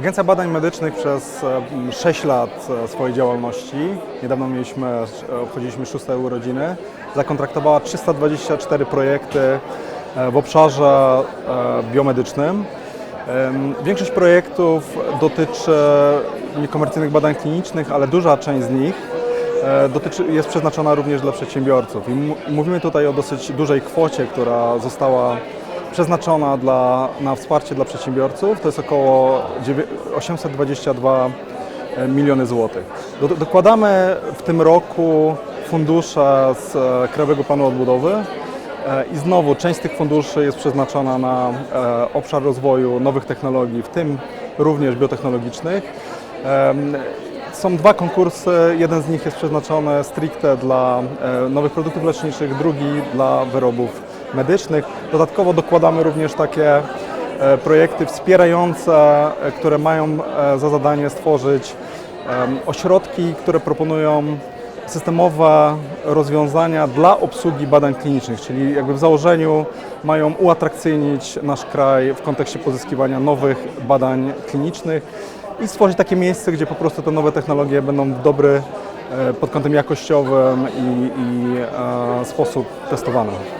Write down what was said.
Agencja Badań Medycznych przez e, 6 lat e, swojej działalności, niedawno mieliśmy, e, obchodziliśmy szóste urodziny, zakontraktowała 324 projekty e, w obszarze e, biomedycznym. Większość projektów dotyczy niekomercyjnych badań klinicznych, ale duża część z nich e, dotyczy, jest przeznaczona również dla przedsiębiorców. I mówimy tutaj o dosyć dużej kwocie, która została przeznaczona dla, na wsparcie dla przedsiębiorców. To jest około dziewię- 822 miliony złotych. Do, dokładamy w tym roku fundusze z e, Krajowego Planu Odbudowy e, i znowu część z tych funduszy jest przeznaczona na e, obszar rozwoju nowych technologii, w tym również biotechnologicznych. Są dwa konkursy, jeden z nich jest przeznaczony stricte dla e, nowych produktów leczniczych, drugi dla wyrobów medycznych. Dodatkowo dokładamy również takie e, projekty wspierające, e, które mają za zadanie stworzyć ośrodki, które proponują systemowe rozwiązania dla obsługi badań klinicznych, czyli jakby w założeniu mają uatrakcyjnić nasz kraj w kontekście pozyskiwania nowych badań klinicznych i stworzyć takie miejsce, gdzie po prostu te nowe technologie będą w dobry e, pod kątem jakościowym i, i e, sposób testowane.